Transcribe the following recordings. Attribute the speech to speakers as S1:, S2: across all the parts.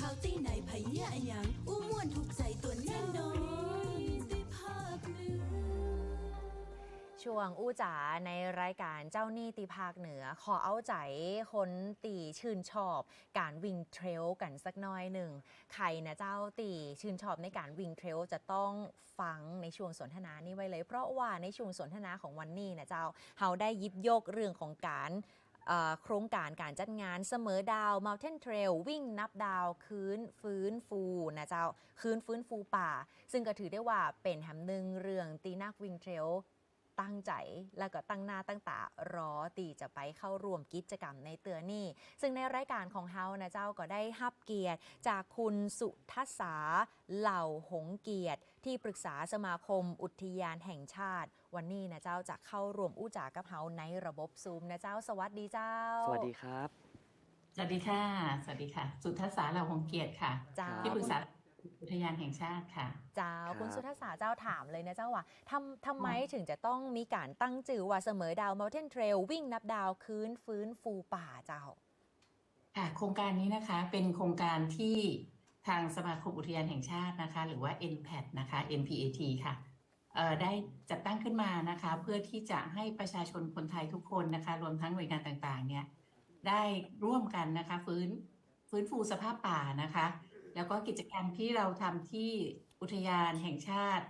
S1: ข่าวตีไหนไผเยะหยังอู้ม่วนถูกใจตัวแน่นอนได้ภาคเหนือ
S2: ช่วงอู้จ๋าในรายการเจ้าหนี้ตีภาคเหนือ ขอเอาใจคนตีชื่นชอบ การวิ่งเทรลกันสักหน้อยหนึ่งใครนะเจ้าตีชื่นชอบในการวิ่งเทรลจะต้องฟังในช่วงสนทนานี้ไว้เลย เพราะว่าในช่วงสนทนาของวันนี้นะเจ้าเราได้หยิบยกเรื่องของการ โครงการการจัดงานเสมอดาว Mountain Trail วิ่งนับดาว คืนฟื้นฟูนะเจ้า คืนฟื้นฟูป่า ซึ่งก็ถือได้ว่าเป็นแหมหนึ่งเรื่องตีนักวิ่งเทรล ตั้งใจแล้วก็ตั้งหน้าตั้งตารอตีจะไปเข้าร่วมกิจกรรมในเตือนี่ ซึ่งในรายการของเฮานะเจ้าก็ได้ฮับเกียรติ จากคุณสุทัศสาเหล่าหงเกียรติ ที่ปรึกษาสมาคมอุทยานแห่งชาติ วันนี้นะเจ้าจะเข้าร่วมอู้จากับเฮาในระบบซูมนะเจ้าสวัสดีเจ้า
S3: สวัสดีครับ
S4: สวัสดีค่ะ สวัสดีค่ะ สุทัศสาเหล่าหงเกียรติค่ะ
S2: เจ้า
S4: ที่ปรึกษา อุทยานแห่งชาติค่ะ
S2: เจ้า
S3: ครับ
S2: คุณสุทัศสาเจ้าถามเลยนะเจ้าว่าทำทำไมถึงจะต้องมีการตั้งจื่อว่าเสมอดาว Mountain Trail วิ่งนับดาวคืนฟื้นฟูป่าเจ้า
S4: ค่ะโครงการนี้นะคะเป็นโครงการที่ทางสมาคมอุทยานแห่งชาตินะคะ หรือว่า NPAT นะคะ MPAT ค่ะเอ่อได้จัดตั้งขึ้นมานะคะ เพื่อที่จะให้ประชาชนคนไทยทุกคนนะคะ รวมทั้งหน่วยงานต่างๆ เนี่ยได้ร่วมกันนะคะ ฟื้นฟื้นฟูสภาพป่านะคะ แล้วก็กิจกรรมที่เราทำที่อุทยานแห่งชาติ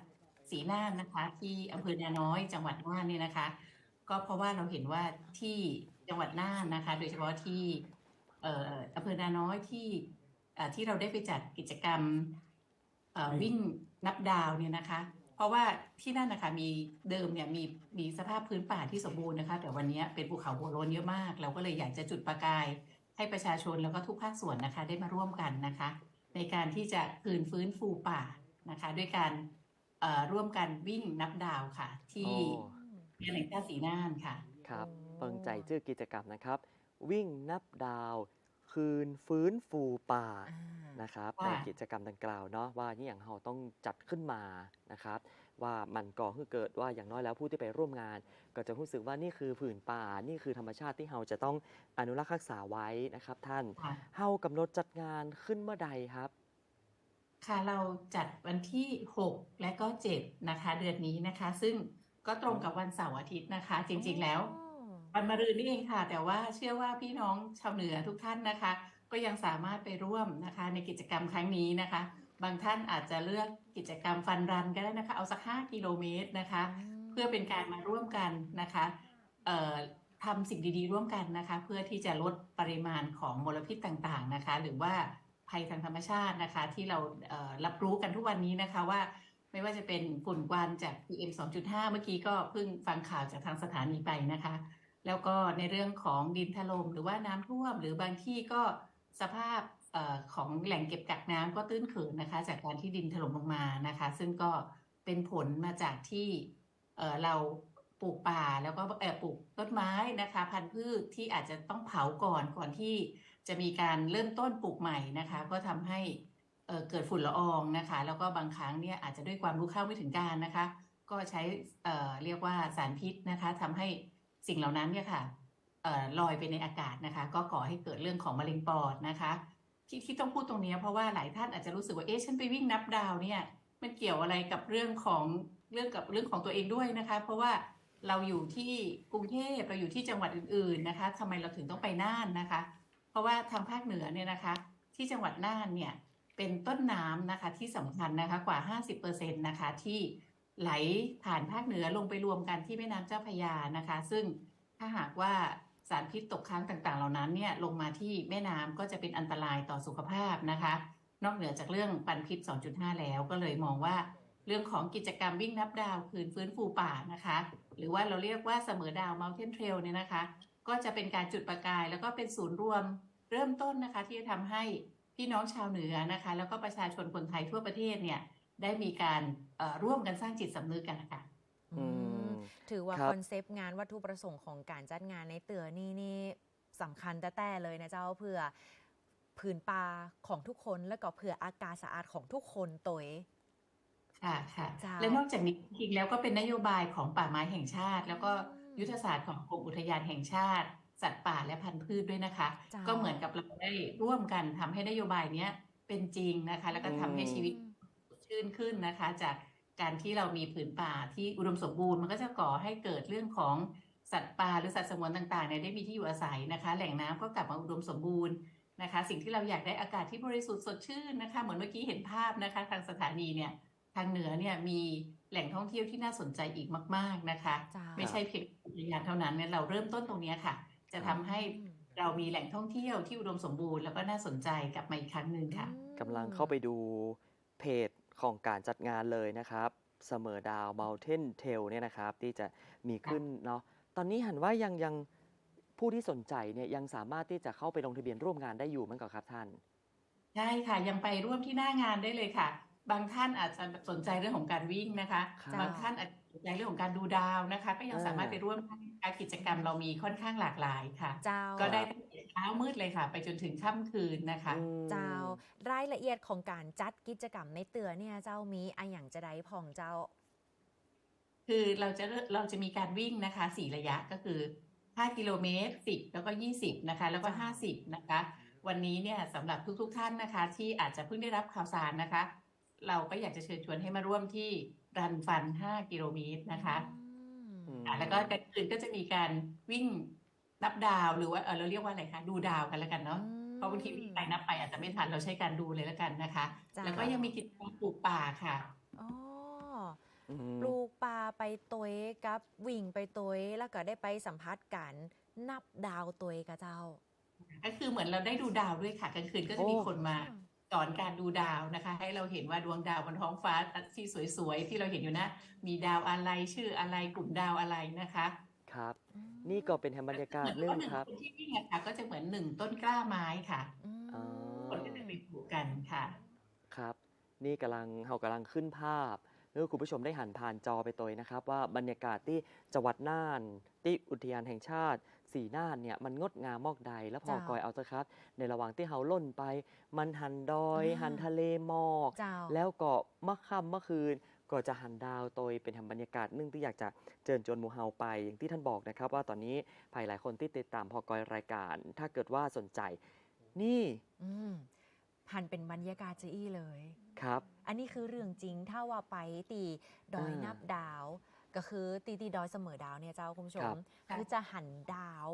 S4: ศรีน่านนะคะ ที่อำเภอนาน้อยจังหวัดน่านเนี่ยนะคะ ก็เพราะว่าเราเห็นว่าที่จังหวัดน่านนะคะ โดยเฉพาะที่เอ่ออำเภอนาน้อยที่เอ่อที่เราได้ไปจัดกิจกรรมเอ่อวิ่งนับดาวเนี่ยนะคะ เพราะว่าที่นั่นนะคะมีเดิมเนี่ยมีมีสภาพพื้นป่าที่สมบูรณ์นะคะ แต่วันนี้เป็นภูเขาโบโลนเยอะมาก เราก็เลยอยากจะจุดประกายให้ประชาชนแล้วก็ทุกภาคส่วนนะคะได้มาร่วมกันนะคะ ในการที่จะคืนฟื้นฟูป่านะคะ ด้วยการเอ่อร่วมกันวิ่งนับดาวค่ะ ที่
S3: โอ้
S4: อุทยานแห่งชาติศรีน่านค่ะ
S3: ครับ
S2: โอ้
S3: เปิงใจชื่อกิจกรรมนะครับ วิ่งนับดาว คืนฟื้นฟูป่า
S2: อ่า
S3: นะครับ
S4: ค่ะ
S3: ในกิจกรรมดังกล่าวเนาะว่านี่อย่างเราต้องจัดขึ้นมานะครับ ว่ามันก่อให้เกิดว่าอย่างน้อยแล้วผู้ที่ไปร่วมงาน ก็จะรู้สึกว่านี่คือผืนป่านี่คือธรรมชาติที่เราจะต้องอนุรักษ์รักษาไว้นะครับ ท่าน
S4: ค่ะ
S3: เฮากำหนดจัดงานขึ้นเมื่อใดครับ
S4: ค่ะเราจัดวันที่ 6 และก็ 7 นะคะ เดือนนี้นะคะ ซึ่งก็ตรงกับวันเสาร์อาทิตย์นะคะ จริง ๆ แล้ววันมะรืนนี่เองค่ะ แต่ว่าเชื่อว่าพี่น้องชาวเหนือทุกท่านนะคะ ก็ยังสามารถไปร่วมนะคะ ในกิจกรรมครั้งนี้นะคะ บางท่านอาจจะเลือกกิจกรรมฟันรันก็ได้นะคะ เอาสัก 5 กิโลเมตรนะคะ เพื่อเป็นการมาร่วมกันนะคะเอ่อทำสิ่งดีๆ ร่วมกันนะคะ เพื่อที่จะลดปริมาณของมลพิษต่างๆนะคะ หรือว่าภัยทางธรรมชาตินะคะ ที่เราเอ่อรับรู้กันทุกวันนี้นะคะว่าไม่ว่าจะเป็นฝุ่นควันจาก PM 2.5 เมื่อกี้ก็เพิ่งฟังข่าวจากทางสถานีไปนะคะ แล้วก็ในเรื่องของดินถล่มหรือว่าน้ำท่วม หรือบางที่ก็สภาพเอ่อ ของแหล่งเก็บกักน้ำก็ตื้นเขินนะคะ จากการที่ดินถล่มลงมานะคะ ซึ่งก็เป็นผลมาจากที่เเราปลูกป่าแล้วก็ปลูกต้นไม้นะคะ พันธุ์พืชที่อาจจะต้องเผาก่อนก่อนที่จะมีการเริ่มต้นปลูกใหม่นะคะ ก็ทำให้เกิดฝุ่นละอองนะคะ แล้วก็บางครั้งเนี่ยอาจจะด้วยความรู้เข้าไม่ถึงการนะคะ ก็ใช้เรียกว่าสารพิษนะคะทำให้สิ่งเหล่านั้นเนี่ยค่ะลอยไปในอากาศนะคะ ก็ก่อให้เกิดเรื่องของมะเร็งปอดนะคะ ที่ที่ต้องพูดตรงนี้เพราะว่าหลายท่านอาจจะรู้สึกว่าเอ๊ะฉันไปวิ่งนับดาวเนี่ยมันเกี่ยวอะไรกับเรื่องของเรื่องกับเรื่องของตัวเองด้วยนะคะ เพราะว่าเราอยู่ที่กรุงเทพเราอยู่ที่จังหวัดอื่น ๆนะคะทำไมเราถึงต้องไปน่านนะคะ เพราะว่าทางภาคเหนือเนี่ยนะคะ ที่จังหวัดน่านเนี่ยเป็นต้นน้ำนะคะที่สำคัญนะคะกว่า 50%นะคะที่ไหลผ่านภาคเหนือลงไปรวมกันที่แม่น้ำเจ้าพยานะคะ ซึ่งถ้าหากว่า สารพิษตกค้างต่างๆ เหล่านั้นเนี่ยลงมาที่แม่น้ำก็จะเป็นอันตรายต่อสุขภาพนะคะ นอกเหนือจากเรื่องปันพิษ 2.5 แล้วก็เลยมองว่าเรื่องของกิจกรรมวิ่งนับดาวคืนฟื้นฟูป่านะคะ หรือว่าเราเรียกว่าเสมอดาว Mountain Trail เนี่ยนะคะ ก็จะเป็นการจุดประกาย แล้วก็เป็นศูนย์รวมเริ่มต้นนะคะที่จะทำให้พี่น้องชาวเหนือนะคะ แล้วก็ประชาชนคนไทยทั่วประเทศเนี่ยได้มีการร่วมกันสร้างจิตสำนึกกันนะคะ
S2: ถือว่า
S3: ครับ
S2: คอนเซปต์งานวัตถุประสงค์ของการจัดงานในเตือนี่นี่สำคัญแต่แต่เลยนะเจ้าเพื่อผืนป่าของทุกคนแล้วก็เพื่ออากาศสะอาดของทุกคนตัวเอง
S4: ค่ะค่ะ
S2: จ้า
S4: และนอกจากนี้จริงๆแล้วก็เป็นนโยบายของป่าไม้แห่งชาติ แล้วก็ยุทธศาสตร์ของกรมอุทยานแห่งชาติ สัตว์ป่าและพันธุ์พืชด้วยนะคะ
S2: จ้า
S4: ก็เหมือนกับเราได้ร่วมกันทำให้นโยบายเนี้ยเป็นจริงนะคะ แล้วก็ทำให้ชีวิตสดชื่นขึ้นนะคะ จาก การที่เรามีผืนป่าที่อุดมสมบูรณ์มันก็จะก่อให้เกิดเรื่องของสัตว์ป่าหรือสัตว์สงวนต่างๆเนี่ยได้มีที่อยู่อาศัยนะคะ แหล่งน้ำก็กลับมาอุดมสมบูรณ์นะคะ สิ่งที่เราอยากได้อากาศที่บริสุทธิ์สดชื่นนะคะ เหมือนเมื่อกี้เห็นภาพนะคะ ทางสถานีเนี่ยทางเหนือเนี่ยมีแหล่งท่องเที่ยวที่น่าสนใจอีกมาก ๆนะคะ
S2: เจ้า
S4: ไม่ใช่เพียงอุทยานเท่านั้นเนี่ยเราเริ่มต้นตรงเนี้ยค่ะ จะทำให้
S2: อืม
S4: เรามีแหล่งท่องเที่ยวที่อุดมสมบูรณ์แล้วก็น่าสนใจกลับมาอีกครั้งหนึ่งค่ะ
S3: กำลังเข้าไปดูเพจ ของการจัดงานเลยนะครับเสมอดาว Mountain Trail เนี่ยนะครับที่จะมีขึ้นเนาะตอนนี้หันว่ายังยังผู้ที่สนใจเนี่ยยังสามารถที่จะเข้าไปลงทะเบียนร่วมงานได้อยู่มั้งก่อนครับท่าน
S4: ใช่ค่ะยังไปร่วมที่หน้างานได้เลยค่ะ บางท่านอาจจะสนใจเรื่องของการวิ่งนะคะ
S3: ครับ
S4: บางท่านอาจจะสนใจเรื่องของการดูดาวนะคะ ก็ยังสามารถไปร่วมการกิจกรรมเรามีค่อนข้างหลากหลายค่ะ
S2: เจ้า
S4: ก็ได้ตั้งแต่เช้ามืดเลยค่ะ ไปจนถึงค่ำคืนนะคะ
S3: อืม
S2: เจ้ารายละเอียดของการจัดกิจกรรมในเตือเนี่ยเจ้ามีอะอย่างจะได้พองเจ้า
S4: คือเราจะเริ่มเราจะมีการวิ่งนะคะสี่ระยะก็คือ 5 กิโลเมตร 10 แล้วก็ 20 นะคะ แล้วก็
S2: จ้ะ
S4: 50 นะคะ วันนี้เนี่ยสำหรับทุกๆท่านนะคะ ที่อาจจะเพิ่งได้รับข่าวสารนะคะ เราก็อยากจะเชิญชวนให้มาร่วมที่รันฟัน 5 กิโลเมตรนะคะ
S3: อืม
S4: อะแล้วก็กลางคืนก็จะมีการวิ่ง นับดาวหรือว่าเออเราเรียกว่าอะไรคะดูดาวกันแล้วกันเนาะ
S2: อืม
S4: เพราะบางทีวิ่งไปนับไปอาจจะไม่ทันเราใช้การดูเลยแล้วกันนะคะ
S2: จ้ะ
S4: แล้วก็ยังมีกิจกรรมปลูกป่าค่ะ
S2: อ๋อ
S3: อืม
S2: ปลูกปลาไปตัวเองกับวิ่งไปตัวเองแล้วก็ได้ไปสัมผัสกัน นับดาวตัวเองกับเจ้า
S4: ก็คือเหมือนเราได้ดูดาวด้วยค่ะกลางคืนก็จะมี
S3: โอ้
S4: คนมาสอนการดูดาวนะคะ ให้เราเห็นว่าดวงดาวบนท้องฟ้าที่สวยๆที่เราเห็นอยู่นะ มีดาวอะไรชื่ออะไรกลุ่มดาวอะไรนะคะ
S3: ครับ นี่ก็เป็นบรรยากาศ
S4: เหมือน
S3: หนึ่ง
S4: ว่าหนึ่ง
S3: ครับ
S4: คนที่วิ่งอะค่ะก็จะเหมือนหนึ่งต้นกล้าไม้ค่ะ
S2: อืม
S3: อ๋อ
S4: คนก็จะไปปลูกกันค่ะ
S3: ครับ นี่กำลังเรากำลังขึ้นภาพเพื่อคุณผู้ชมได้หันผ่านจอไปตัวนะครับ ว่าบรรยากาศที่จังหวัดน่าน ที่อุทยานแห่งชาติ สีน่านเนี่ยมันงดงามมอกใด แล้วพอ
S2: เจ้า
S3: กอยเอาเถอะครับ ในระหว่างที่เฮาล่นไป มันหันดอย
S2: อ่า
S3: หันทะเลหมอก
S2: เจ้า
S3: แล้วก็เมื่อค่ำเมื่อคืนก็จะหันดาวโดยเป็นทำบรรยากาศหนึ่งที่อยากจะเจิญจวนหมูเฮาไป อย่างที่ท่านบอกนะครับ ว่าตอนนี้ภายหลายคนที่ติดตามพอกอยรายการ ถ้าเกิดว่าสนใจ นี่
S2: อืมหันเป็นบรรยากาศจะอี้เลย
S3: ครับ
S2: อันนี้คือเรื่องจริงถ้าว่าไปตีดอย
S3: อ่านั
S2: นับดาว ก็คือตีตีดอยเสมอดาวเนี่ยเจ้าคุณผู้ช
S3: ครั
S2: ม
S3: บ
S2: คือจะหันดาว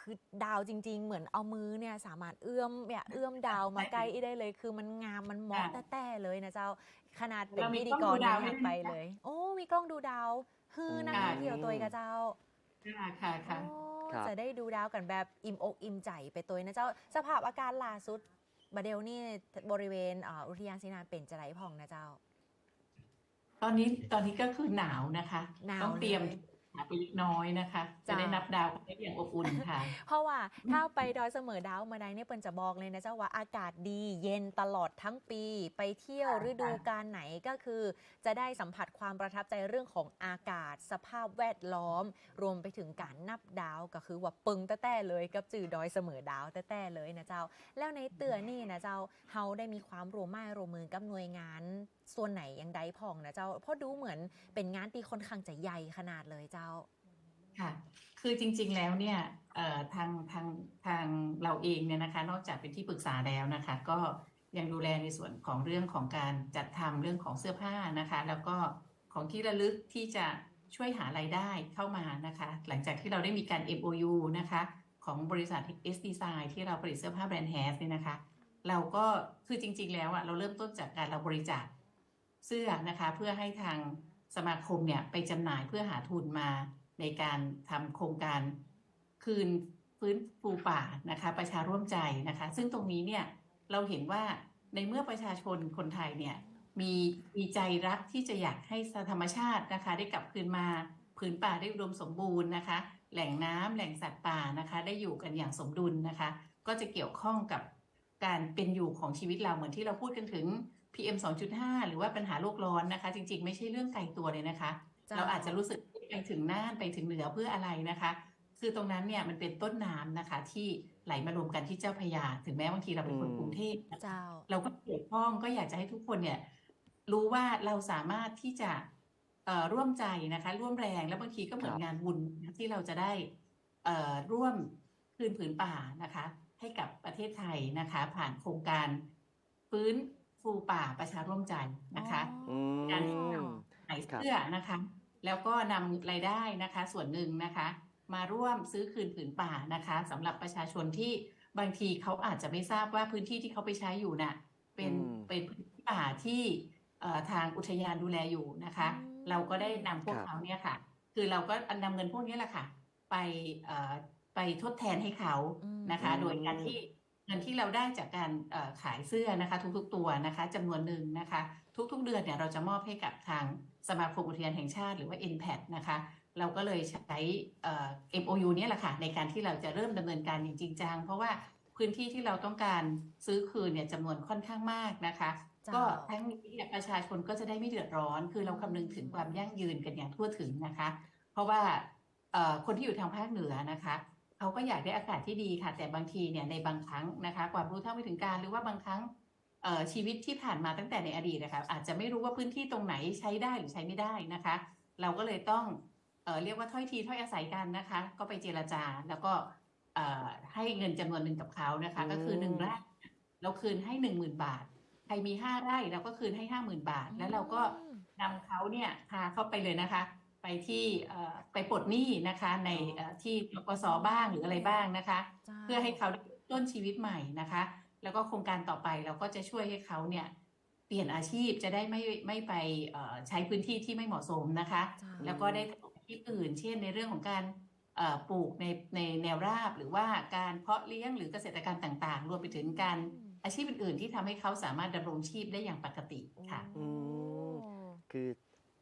S2: คือดาวจริง ๆ เหมือนเอามือเนี่ยสามารถเอื้อมเนี่ยเอื้อมดาวมาใกล้อีได้เลย คือมันงามมันเหมาะ
S4: ค่ะ
S2: แต่ๆเลยนะเจ้า ขนาดเป็น
S4: เรามี
S2: พิธี
S4: ก
S2: ก
S4: ล้อง
S2: ร
S4: ดูดาว
S2: ยังหัน
S4: ให้
S2: ไป
S4: ด้วยนะ
S2: เลย โอ้มีกล้องดูดาวคือนักท่องเที่ยวตัวเองกับเจ้า
S4: ค่ะค่ะค่ะ
S2: โอ้
S3: ครับ
S2: จะได้ดูดาวกันแบบอิ่มอกอิ่มใจไปตัวนะเจ้า สภาพอากาศล่าสุดบาเดลนี่บริเวณอ่าอุทยานสีนานเป็นจะไรพองนะเจ้า
S4: ตอนนี้ตอนนี้ก็คือหนาวนะคะ
S2: หนาว
S4: ต้องเตรียม
S2: เลย
S4: หาไปเล็กน้อยนะคะ จะ
S2: จ้ะ
S4: ได้นับดาวกันได้อย่างอบอุ่นค่ะ
S2: เพราะว่าถ้าไปดอยเสมอดาวมาใดเนี่ยเปิ้นจะบอกเลยนะเจ้าว่าอากาศดีเย็นตลอดทั้งปี ไปเที่ยว
S4: ค่ะ
S2: ฤดูกาลไหนก็คือ จะได้สัมผัสความประทับใจเรื่องของอากาศ สภาพแวดล้อม รวมไปถึงการนับดาวก็คือว่าปึงแต้ๆเลยกับจือดอยเสมอดาวแต้ๆเลยนะเจ้า แล้วในเตือนี่นะเจ้าเฮาได้มีความร่วมไม้ร่วมมือกับหน่วยงาน ส่วนไหนยังได้พองนะเจ้า เพราะดูเหมือนเป็นงานที่ค่อนข้างจะใหญ่ขนาดเลยเจ้า
S4: ค่ะ คือจริงๆแล้วเนี่ยทางทางทางเราเองเนี่ยนะคะ นอกจากเป็นที่ปรึกษาแล้วนะคะ ก็ยังดูแลในส่วนของเรื่องของการจัดทำเรื่องของเสื้อผ้านะคะ แล้วก็ของที่ระลึกที่จะช่วยหารายได้เข้ามานะคะ หลังจากที่เราได้มีการ MOU นะคะ ของบริษัท S Design ที่เราผลิตเสื้อผ้าแบรนด์ Has เนี่ยนะคะ เราก็คือจริงๆแล้วอะเราเริ่มต้นจากการเราบริจาค เสื้อนะคะ เพื่อให้ทางสมาคมเนี่ยไปจำหน่ายเพื่อหาทุนมาในการทำโครงการคืนฟื้นฟูป่านะคะ ประชาร่วมใจนะคะ ซึ่งตรงนี้เนี่ยเราเห็นว่าในเมื่อประชาชนคนไทยเนี่ยมีมีใจรักที่จะอยากให้ธรรมชาตินะคะ ได้กลับคืนมาผืนป่าได้อุดมสมบูรณ์นะคะ แหล่งน้ำแหล่งสัตว์ป่านะคะ ได้อยู่กันอย่างสมดุลนะคะ ก็จะเกี่ยวข้องกับการเป็นอยู่ของชีวิตเราเหมือนที่เราพูดกันถึง PM 2.5 หรือว่าปัญหาโลกร้อนนะคะ จริง ๆ ไม่ใช่เรื่องไกลตัวเลยนะคะ
S2: จ้ะ
S4: เราอาจจะรู้สึกไปถึงน่านไปถึงเหนือเพื่ออะไรนะคะ คือตรงนั้นเนี่ยมันเป็นต้นน้ำนะคะ ที่ไหลมารวมกันที่เจ้าพระยา ถึงแม้บางทีเราเป็นคน
S3: อืม
S4: กรุงเทพนะคะ
S2: เจ้า
S4: เราก็เกี่ยวข้องก็อยากจะให้ทุกคนเนี่ยรู้ว่าเราสามารถที่จะเอ่อร่วมใจนะคะ ร่วมแรงแล้วบางทีก็เหมือน
S3: ครับ
S4: งานบุญนะที่เราจะได้เอ่อร่วมคืนผืนป่านะคะ ให้กับประเทศไทยนะคะ ผ่านโครงการฟื้น ฟูป่าประชาร่วมใจนะคะ
S3: อื
S4: การที่เรา
S3: ม
S4: ขายเสื้อนะคะ แล้วก็นำรายได้นะคะ ส่วนหนึ่งนะคะ มาร่วมซื้อคืนผืนป่านะคะสำหรับประชาชนที่บางทีเขาอาจจะไม่ทราบว่าพื้นที่ที่เขาไปใช้อยู่น่ะเป็น
S3: อืม
S4: เป็นพื้นที่ป่าที่เอ่อทางอุทยานดูแลอยู่นะคะ
S2: อืม
S4: เราก็ได้นำพวก
S3: ครับ
S4: เขาเนี่ยค่ะ คือเราก็นำเงินพวกนี้แหละค่ะ ไปเอ่อไปทดแทนให้เขา
S2: อืม
S4: นะคะโดยการที่เงินที่เราได้จากการเอ่อขายเสื้อนะคะ ทุกๆตัวนะคะจำนวนหนึ่งนะคะ ทุกๆ เดือนเนี่ยเราจะมอบให้กับทางสมาคมอุทยานแห่งชาติหรือว่า NPAT นะคะ เราก็เลยใช้เอ่อ MOU เนี่ยแหละค่ะในการที่เราจะเริ่มดำเนินการอย่างจริงจังเพราะว่าพื้นที่ที่เราต้องการซื้อคืนเนี่ยจำนวนค่อนข้างมากนะคะ
S2: จ้า
S4: ก็ทั้งนี้เนี่ยประชาชนก็จะได้ไม่เดือดร้อน คือเราคำนึงถึงความยั่งยืนกันอย่างทั่วถึงนะคะ เพราะว่าเอ่อคนที่อยู่ทางภาคเหนือนะคะ เขาก็อยากได้อากาศที่ดีค่ะ แต่บางทีเนี่ยในบางครั้งนะคะ ความรู้เท่าไม่ถึงการหรือว่าบางครั้งเอ่อชีวิตที่ผ่านมาตั้งแต่ในอดีตนะคะอาจจะไม่รู้ว่าพื้นที่ตรงไหนใช้ได้หรือใช้ไม่ได้นะคะ เราก็เลยต้องเอ่อเรียกว่าถ้อยทีถ้อยอาศัยกันนะคะ ก็ไปเจรจาแล้วก็เอ่อให้เงินจำนวนหนึ่งกับเขานะคะ ก็คือหนึ่งไร่เราคืนให้หนึ่งหมื่นบาท ใครมีห้าไร่เราก็คืนให้ห้าหมื่นบาท แล้วเราก็
S2: อืม
S4: นำเขาเนี่ยพาเข้าไปเลยนะคะ ไปที่เอ่อไปปลดหนี้นะคะในเอ่อที่ทกสบ้างหรืออะไรบ้างนะคะ
S2: จ้า
S4: เพื่อให้เขาได้ต้นชีวิตใหม่นะคะ แล้วก็โครงการต่อไปเราก็จะช่วยให้เขาเนี่ยเปลี่ยนอาชีพจะได้ไม่ไม่ไปเอ่อใช้พื้นที่ที่ไม่เหมาะสมนะคะ
S2: จ้า
S4: แล้วก็ได้ทำอาชีพอื่น เช่นในเรื่องของการเอ่อปลูกในในแนวราบหรือว่าการเพาะเลี้ยงหรือเกษตรกรรมต่าง ๆ รวมไปถึงการอาชีพอื่น ๆ ที่ทำให้เขาสามารถดำรงชีพได้อย่างปกติค่ะ
S3: อืมคือ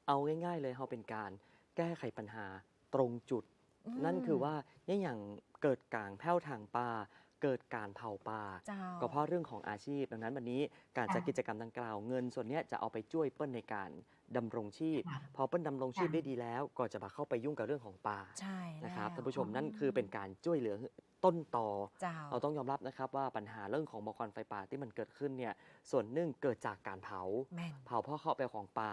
S3: เอาง่าย ๆ เลยเราเป็นการแก้ไขปัญหาตรงจุด
S2: ม
S3: นั่นคือว่าเนี่ยอย่างเกิดการแผ่วทางป่าเกิดการเผาป่า
S2: เจ้า
S3: ก็เพราะเรื่องของอาชีพ ดังนั้นวันนี้การจัด
S4: ค่ะ
S3: กิจกรรมดังกล่าวเงิน ส่วนเนี้ยจะเอาไปช่วยเปิ้ลในการดำรงชีพ
S4: ค่ะ
S3: พอเปิ้ลดำรงชีพ
S4: ค่ะ
S3: ได้ดีแล้ว ก็จะมาเข้าไปยุ่งกับเรื่องของป่า
S2: ใช่
S3: นะครับ
S2: แล้ว
S3: ท่านผู้ชมนั่นคือเป็นการช่วยเหลือต้นตอ
S2: เจ้า
S3: เราต้องยอมรับนะครับว่าปัญหาเรื่องของหมอกควันไฟป่าที่มันเกิดขึ้นเนี่ยส่วนหนึ่งเกิดจากการเผา
S2: แม่น
S3: เผาเพราะเข้าไปของป่า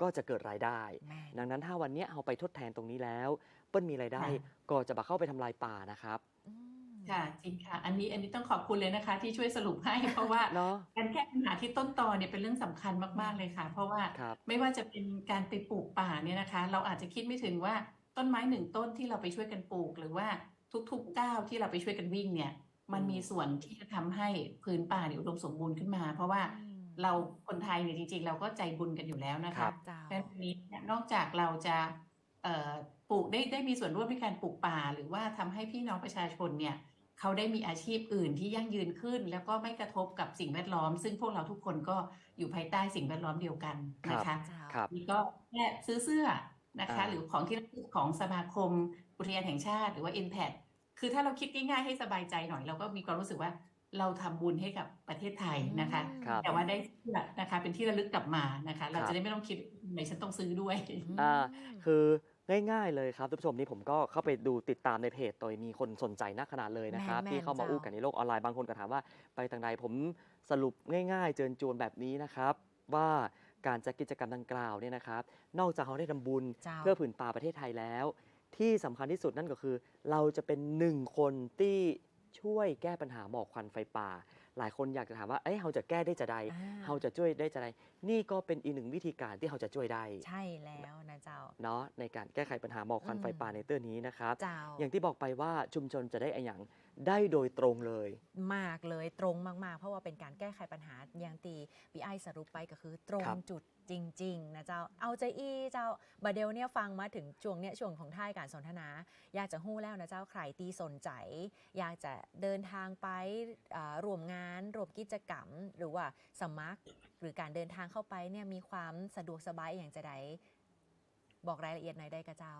S3: ก็จะเกิดรายได้
S2: แม่น
S3: ดังนั้นถ้าวันเนี้ยเอาไปทดแทนตรงนี้แล้ว เปิ้ลมีรายได้
S4: ค่ะ
S3: ก็จะมาเข้าไปทำลายป่านะครับ
S2: อืม
S4: ค่ะจริงค่ะ อันนี้อันนี้ต้องขอบคุณเลยนะคะ ที่ช่วยสรุปให้ เพราะว่า
S3: เนาะ
S4: การแก้ปัญหาที่ต้นตอเนี่ยเป็นเรื่องสำคัญมากๆเลยค่ะ เพราะว่า
S3: ครับ
S4: ไม่ว่าจะเป็นการไปปลูกป่าเนี่ยนะคะ เราอาจจะคิดไม่ถึงว่าต้นไม้หนึ่งต้นที่เราไปช่วยกันปลูก หรือว่าทุกๆก้าวที่เราไปช่วยกันวิ่งเนี่ย มันมีส่วนที่จะทำให้พื้นป่าเนี่ยอุดมสมบูรณ์ขึ้นมา เพราะว่า
S2: อืม
S4: เราคนไทยเนี่ยจริง ๆ เราก็ใจบุญกันอยู่แล้วนะ
S3: ครั
S4: คะ
S3: บ
S2: เจ้า
S4: เพราะฉะนั้นวันนี้เนี่ยนอกจากเราจะเอ่อปลูกได้ได้มีส่วนร่วมในการปลูกป่า หรือว่าทำให้พี่น้องประชาชนเนี่ยเขาได้มีอาชีพอื่นที่ยั่งยืนขึ้น แล้วก็ไม่กระทบกับสิ่งแวดล้อม ซึ่งพวกเราทุกคนก็อยู่ภายใต้สิ่งแวดล้อมเดียวกันนะคะ
S2: เจ้า
S3: ครับ
S4: นี่ก็แค่ซื้อเสื้อนะคะ
S3: อ่า
S4: หรือของที่ระลึกของสมาคมอุทยานแห่งชาติ หรือว่า Impact คือถ้าเราคิดง่ายๆให้สบายใจหน่อย เราก็มีความรู้สึกว่า เราทำบุญให้กับประเทศไทยนะคะ
S3: ครับ
S4: แต่ว่าได้เสื้อนะคะ เป็นที่ระลึกกลับมานะคะ เรา
S3: ครับ
S4: จะได้ไม่ต้องคิดไหนฉันต้องซื้อด้วย
S3: อ่าคือง่ายๆเลยครับท่านผู้ชมนี่ผมก็เข้าไปดูติดตามในเพจโดยมีคนสนใจนักขนาดเลยนะครับ
S2: แม่นๆ
S3: ที่เข้ามา
S2: เจ้า
S3: อู้กันในโลกออนไลน์บางคนก็ถามว่า ไปทางใดผมสรุปง่าย ๆ เจิญจวนแบบนี้นะครับ ว่าการจัดกิจกรรมดังกล่าวเนี่ยนะครับ นอกจากเขาได้ทำบุญ
S2: เจ้า
S3: เพื่อผืนป่าประเทศไทยแล้ว ที่สำคัญที่สุดนั่นก็คือ เราจะเป็นหนึ่งคนที่ ช่วยแก้ปัญหาหมอกควันไฟป่า หลายคนอยากจะถามว่า เอ้ยเราจะแก้ได้จะใด
S2: อ่า
S3: เราจะช่วยได้จะใดนี่ก็เป็นอีกหนึ่งวิธีการที่เราจะช่วยได้
S2: ใช่แล้วนะเจ้า
S3: เนาะในการแก้ไขปัญหาหมอกควัน
S2: อืม
S3: ไฟป่าในเตื้อนี้นะครับ
S2: เจ้า
S3: อย่างที่บอกไปว่าชุมชนจะได้อะอย่าง ได้โดยตรงเลย
S2: มากเลยตรงมาก ๆ เพราะว่าเป็นการแก้ไขปัญหาอย่างตีพี่ไอสรุปไปก็คือตรง
S3: ครับ
S2: จุดจริง ๆ นะเจ้าเอาใจอี้เจ้าบาเดลเนี่ยฟังมาถึงช่วงเนี้ยช่วงของท้ายการสนทนา อยากจะหู้แล้วนะเจ้าใครตีสนใจ อยากจะเดินทางไปอ่ารวมงานรวมกิจกรรม หรือว่าสมัคร หรือการเดินทางเข้าไปเนี่ยมีความสะดวกสบายอย่างจะได้บอกรายละเอียดหน่อยได้กะเจ้า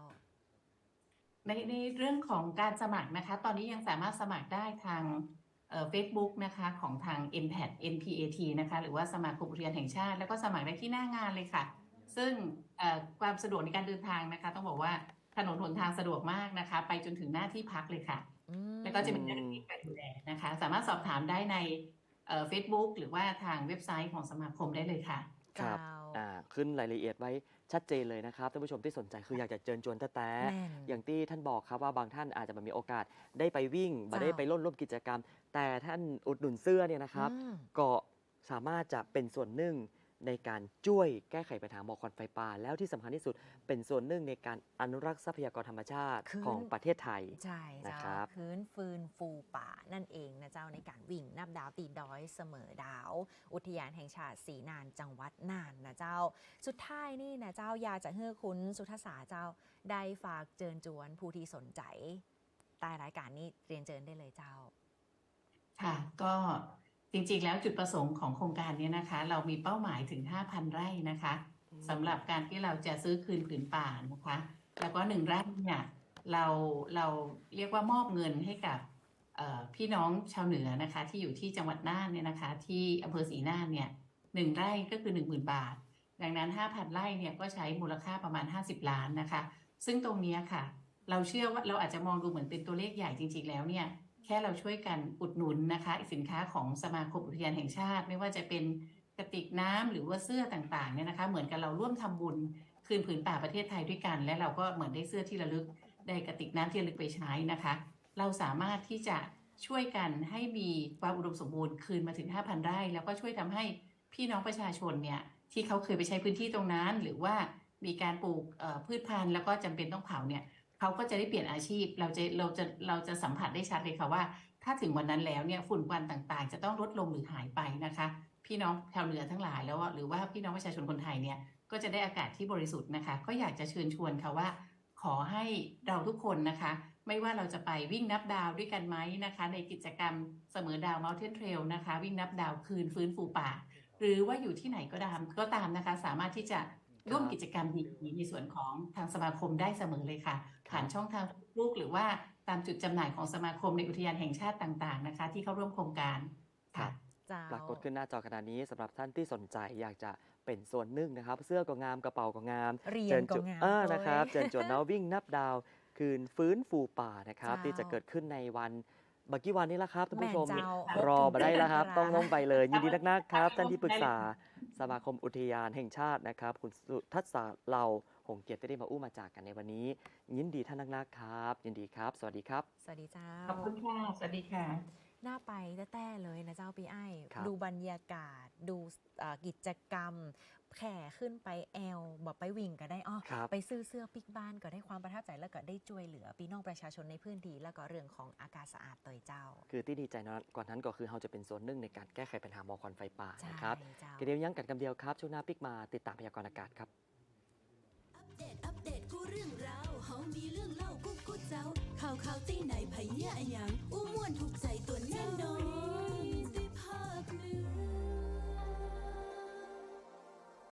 S4: ในในเรื่องของการสมัครนะคะ ตอนนี้ยังสามารถสมัครได้ทางเฟซบุ๊กนะคะของทาง MPAT NPAT นะคะหรือว่าสมาคมอุทยานแห่งชาติ แล้วก็สมัครได้ที่หน้างานเลยค่ะ ซึ่งเอ่อความสะดวกในการเดินทางนะคะ ต้องบอกว่าถนนหนทางสะดวกมากนะคะ ไปจนถึงหน้าที่พักเลยค่ะ
S2: อืม
S4: แล้วก็จะมีเจ้าหน้าที่คอยดูแลนะคะ สามารถสอบถามได้ในเฟซบุ๊กหรือว่าทางเว็บไซต์ของสมาคมได้เลยค่ะ
S3: ครับ
S2: เจ้า
S3: อ่าขึ้นรายละเอียดไว้ชัดเจนเลยนะครับท่านผู้ชมที่สนใจคืออยากจะเชิญชวนแต่แต่
S2: แม่น
S3: อย่างที่ท่านบอกครับว่าบางท่านอาจจะไมมีโอกาสได้ไปวิ่งมา
S2: เจ้า
S3: ได้ไปร่วมร่วมกิจกรรม แต่ท่านอุดหนุนเสื้อเนี่ยนะครับ
S2: อืม
S3: ก็สามารถจะเป็นส่วนหนึ่ง ในการช่วยแก้ไขปัญหาหมอกควันไฟป่า แล้วที่สำคัญที่สุดเป็นส่วนหนึ่งในการอนุรักษ์ทรัพยากรธรรมชาติ
S2: คืน
S3: ของประเทศไทย
S2: ใช่
S3: นะ
S2: เจ้า
S3: ครับ
S2: พื้นฟืนฟูป่านั่นเองนะเจ้าในการวิ่งนับดาวตีดอยเสมอดาว อุทยานแห่งชาติสีนานจังหวัดน่านนะเจ้า สุดท้ายนี่นะเจ้าอยากจะให้คุณสุทธสาเจ้าได้ฝากเจิญจวนผู้ที่สนใจใต้รายการนี้เรียนเจิญได้เลยเจ้า
S4: ค่ะก็ จริงๆ แล้วจุดประสงค์ของโครงการเนี้นะคะ เรามีเป้าหมายถึง 5,000 ไร่นะคะสำหรับการที่เราจะซื้อคืนผืนป่านะคะ แล้วก็หนึ่งไร่เนี่ยเราเราเรียกว่ามอบเงินให้กับเอ่อพี่น้องชาวเหนือนะคะที่อยู่ที่จังหวัดน่านเนี่ยนะคะ ที่อำเภอศรีน่านเนี่ยหนึ่งไร่ก็คือ 10,000 บาท ดังนั้น 5,000 ไร่เนี่ยก็ใช้มูลค่าประมาณ 50 ล้านนะคะ ซึ่งตรงเนี้ยค่ะ เราเชื่อว่าเราอาจจะมองดูเหมือนเป็นตัวเลขใหญ่จริง ๆ แล้วเนี่ย แค่เราช่วยกันอุดหนุนนะคะสินค้าของสมาคมอุทยานแห่งชาติ ไม่ว่าจะเป็นกระติกน้ำหรือว่าเสื้อต่างๆเนี่ยนะคะ เหมือนกับเราร่วมทำบุญคืนผืนป่าประเทศไทยด้วยกัน และเราก็เหมือนได้เสื้อที่ระลึกได้กระติกน้ำที่ระลึกไปใช้นะคะ เราสามารถที่จะช่วยกันให้มีความอุดมสมบูรณ์คืนมาถึง 5,000 ไร่ แล้วก็ช่วยทำให้พี่น้องประชาชนเนี่ยที่เขาเคยไปใช้พื้นที่ตรงนั้น หรือว่ามีการปลูกพืชพันธุ์แล้วก็จำเป็นต้องเผาเนี่ย เขาก็จะได้เปลี่ยนอาชีพ เราจะเราจะเราจะสัมผัสได้ชัดเลยค่ะว่า ถ้าถึงวันนั้นแล้วเนี่ยฝุ่นควันต่างๆ จะต้องลดลงหรือหายไปนะคะ พี่น้องชาวเหนือทั้งหลายแล้วหรือว่าพี่น้องประชาชนคนไทยเนี่ยก็จะได้อากาศที่บริสุทธิ์นะคะ ก็อยากจะเชิญชวนค่ะว่า ขอให้เราทุกคนนะคะ ไม่ว่าเราจะไปวิ่งนับดาวด้วยกันไหมนะคะ ในกิจกรรมเสมอดาว Mountain Trail นะคะ วิ่งนับดาวคืนฟื้นฟูป่า หรือว่าอยู่ที่ไหนก็ตามก็ตามนะคะ สามารถที่จะ ร่วมกิจกรรมดีๆในส่วนของทางสมาคมได้เสมอเลยค่ะ ผ่านช่องทางลูกหรือว่าตามจุดจำหน่ายของสมาคมในอุทยานแห่งชาติต่าง ๆ นะคะ ที่เข้าร่วมโครงการ
S3: ครั
S4: ค่ะ
S3: บ
S2: เจ้า
S3: ปรากฏขึ้นหน้าจอขนาดนี้สำหรับท่านที่สนใจอยากจะเป็นส่วนหนึ่งนะครับ เสื้อก็งามกระเป๋าก็งาม
S2: เรีย
S3: เจิ
S2: น
S3: ญ
S2: ก็
S3: จุ
S2: งาม
S3: เออ
S2: ด้วย
S3: นะครับเจิญจวนนาวิ่งนับดาว คืนฟื้นฟูป่านะครับ
S2: เจ้า
S3: ที่จะเกิดขึ้นในวัน บักกี้วันนี้ละครับท่านผู้ชม
S2: แม่นเจ้า
S3: รอมาได้แล้วครับ
S2: หก
S3: ต้องลงไปเลย ยินดีนักๆครับ
S4: ครับ
S3: ท่านที่ปรึกษา
S4: ได้เลย
S3: สมาคมอุทยานแห่งชาตินะครับ คุณสุทัศน์สาเราหงเกียรติที่ได้มาอู้มาจากกันในวันนี้ ยินดีท่านนักๆครับ ยินดีครับ สวัสดีครับ
S2: สวัสดีเจ้า
S4: ขอบคุณค่ะ สวัสดีค่ะ
S2: ห น้าไปแต้ๆเลยนะเจ้าพี่ไอ้
S3: ครับ
S2: ดูบรรยากาศ ดูเอ่อกิจกรรม แข่ขึ้นไปแอลบอกไปวิ่งก็ได้อ้อ
S3: ครับ
S2: ไปซื้อเสื้อปิกบ้านก็ได้ความประทับใจแล้วก็ได้ช่วยเหลือพี่น้องประชาชนในพื้นที่แล้วก็เรื่องของอากาศสะอาดเตยเจ้า
S3: คือที่ดีใจนะกว่านั้นก็คือเราจะเป็นส่วนหนึ่งในการแก้ไขปัญหาหมอกควันไฟป่า
S2: ใช่
S3: นะครับ
S2: เจ้า
S3: กระเดียวยังกันกำเดียวครับช่วงหน้าปิกมาติดตามพยากรณ์อากาศครับ
S1: อัปเดตอัปเดตกูเรื่องราวเฮามี ข่าวข่าวตีไหนไผเยอะอย่งอู้ม่วนถูกใจตัวแน่นอน